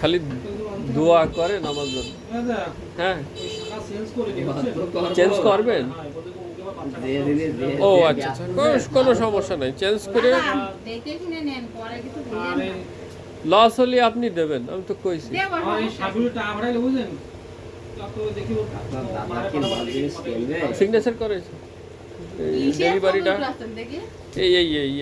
খালি দোয়া করেন আমার জন্য হ্যাঁ। চেঞ্জ করবেন? ও আচ্ছা, আচ্ছা। কোনো সমস্যা নাই। চেঞ্জ করে লস হলে আপনি দেবেন আমি তো কইছি। সিগনেচার করেছে। ডেলিভারিটা এই এই এই।